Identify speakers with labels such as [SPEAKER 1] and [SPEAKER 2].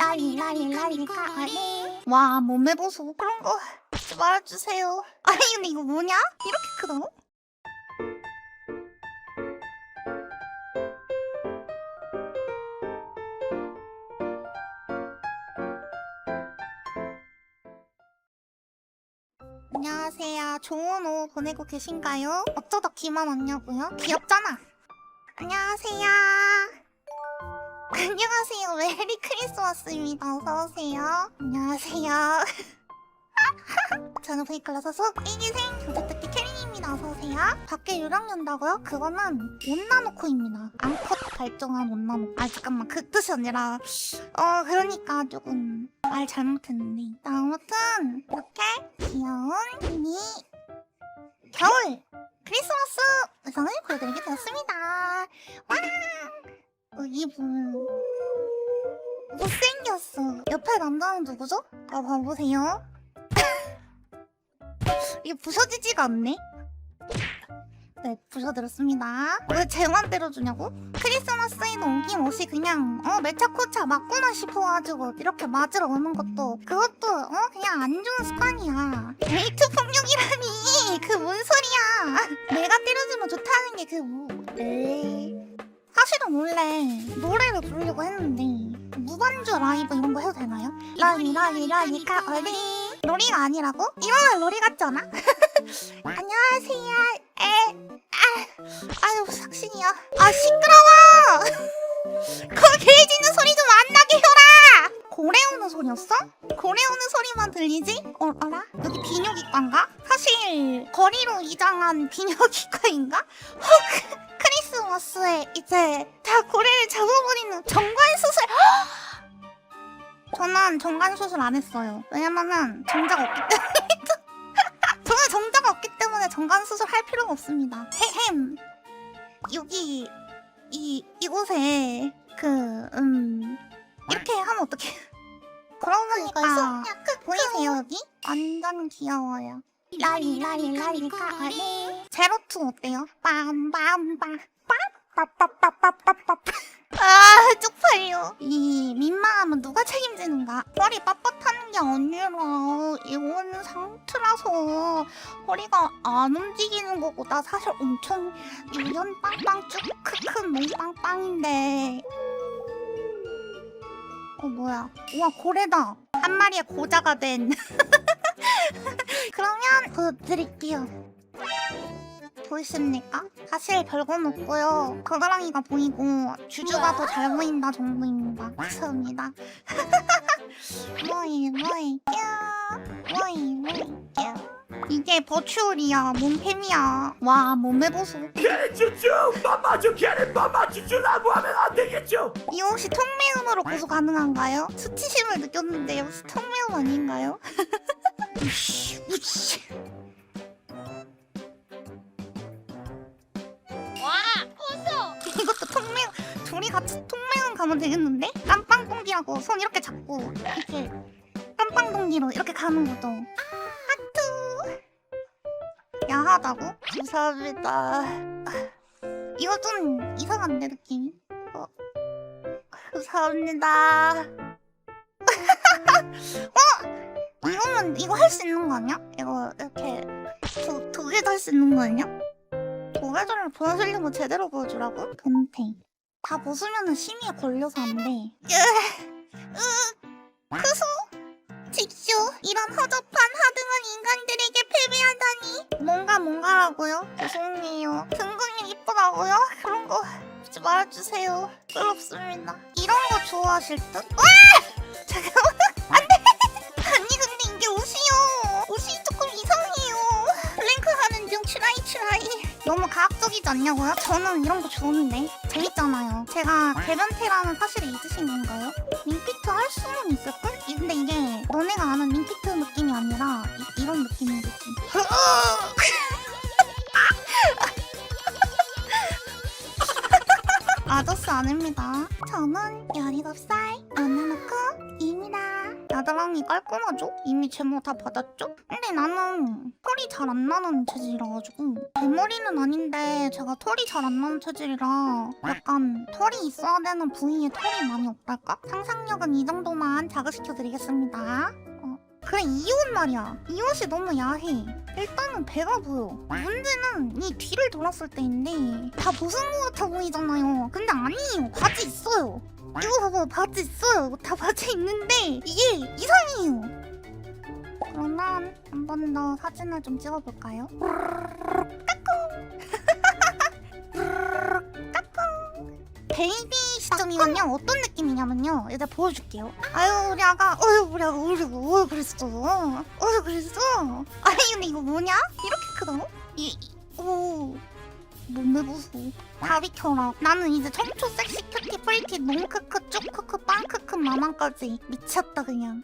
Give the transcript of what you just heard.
[SPEAKER 1] 아니 와 몸매 보소 그런 거 하지 말아주세요 아니 근데 이거 뭐냐? 이렇게 크다고? 안녕하세요. 좋은 오후 보내고 계신가요? 어쩌다 기만 왔냐고요? 귀엽잖아. 안녕하세요. 안녕하세요. 메리 크리스마스입니다. 어서오세요. 안녕하세요. 저는 베이클라서 속 1기생 조제특기 캐린입니다. 어서오세요. 밖에 유령 연다고요? 그거는 온나노코입니다. 암컷 발정한 온나노코. 아, 잠깐만. 그 뜻이 아니라. 어, 그러니까 조금 말 잘못했는데. 아무튼, 이렇게 귀여운 미 겨울 크리스마스 의상을 보여드리게 되었습니다. 와! 어, 이분 못생겼어. 옆에 남자는 누구죠? 아 봐보세요. 이게 부서지지가 않네. 네, 부셔드렸습니다. 왜 쟤만 때려주냐고? 크리스마스에는 옹김없이 그냥 어 메차코차 맞구나 싶어가지고 이렇게 맞으러 오는 것도 그것도 어 그냥 안 좋은 습관이야. 데이트 폭력이라니 그 뭔 소리야? 내가 때려주면 좋다는 게 그 뭐? 에이. 사실은 원래 노래를 부르려고 했는데 무반주 라이브 이런 거 해도 되나요? 라니 라니 라니까 어리 로리가 아니라고? 이러면 같지 않아? 안녕하세요. 에, 아, 아유 삭신이야. 아 시끄러워. 그 개짖는 소리 좀 안 나게 해라. 고래 우는 소리였어? 고래 우는 소리만 들리지? 어, 알아? 여기 비뇨기과인가? 사실 거리로 이장한 비뇨기과인가? 혹 크리스마스에 이제 다 고래를 잡아버리는 정관 수술. 저는 정관 수술 안 했어요. 왜냐면은 정자가 없기 때문에. 저는 정자가 없기 때문에 정관 수술 할 필요가 없습니다. 헤헴. 여기 이 이곳에 라리 라리 라리가 아리 제로투 어때요? 빰빰빰 빠빠빠빠빠빠 아 쪽팔려 이 민망함은 누가 책임지는가 허리 빳빳하는 게 아니라 이거는 상투라서 허리가 안 움직이는 거고 나 사실 엄청 유연 빵빵 쭉 크크 몽빵빵인데 어 뭐야 우와 고래다 한 마리의 고자가 된 그러면 보여드릴게요. 보이십니까? 사실 별건 없고요. 겨드랑이가 보이고 주주가 더 잘 보인다 정도입니다. 감사합니다. 뭐이 뭐이 뀨 뭐이 뭐이 뀨 이게 버추얼이야. 몸팸이야. 와 몸매 보소.
[SPEAKER 2] 개쭈쭈 맘마쭈 개는 맘마쭈쭈라고 하면 안 되겠죠?
[SPEAKER 1] 이 혹시 통매음으로 고소 가능한가요? 수치심을 느꼈는데 혹시 통매음 아닌가요? 우씨 우씨
[SPEAKER 3] 와 웃어
[SPEAKER 1] 이것도 통매음 둘이 같이 통매음 가면 되겠는데? 깜빵동기라고 손 이렇게 잡고 이렇게 깜빵동기로 이렇게 가는 거죠 하트 야하다고? 감사합니다 이거 좀 이상한데 느낌이 어. 감사합니다 어? 이거면 이거 할 수 있는 거 아니야? 이거 이렇게 두, 두 개도 할수 있는 거 아니야? 도배전을 보여주려면 제대로 보여주라고? 변태. 다 벗으면 심의에 걸려서 안 돼. 으, 으, 크소? 직쇼? 이런 허접한 하등한 인간들에게 패배하다니. 뭔가 뭔가라고요? 죄송해요. 등근이 이쁘다고요? 그런 거 하지 말아주세요. 부럽습니다. 이런 거 좋아하실 듯? 와! 너무 과학적이지 않냐고요? 저는 이런 거 좋은데 재밌잖아요. 제가 개변태라는 사실을 잊으신 건가요? 링피트 할 수는 있을걸? 이- 근데 이게 너네가 아는 링피트 느낌이 아니라 이, 런 느낌의 느낌. 아저씨 아닙니다. 저는 17살 언나놓 야드랑이 깔끔하죠? 이미 제모 다 받았죠? 근데 나는 털이 잘 안 나는 체질이라가지고 대머리는 아닌데 제가 털이 잘 안 나는 체질이라 약간 털이 있어야 되는 부위에 털이 많이 없달까? 상상력은 이 정도만 자극시켜드리겠습니다. 어. 그래 이 옷 말이야. 이 옷이 너무 야해. 일단은 배가 보여 문제는 이 뒤를 돌았을 때인데 다 벗은 것 같아 보이잖아요. 근데 아니에요 바지 있어요. 이거 봐봐 바지 있어요. 다 바지 있는데 이게 이상해요. 그러면 한 번 더 사진을 좀 찍어볼까요? 베이비. 시 점이면요 어떤 느낌이냐면요 이제 보여줄게요. 아유 우리 아가 어유 우리 아가 우리 어 그랬어. 어유 그랬어. 아니 근데 이거 뭐냐? 이렇게 크다고? 이 오 몸매 보소 다 비켜라. 나는 이제 청초 섹시 큐티 프리티 농크크 쭈크크 빵크크 마망까지 미쳤다 그냥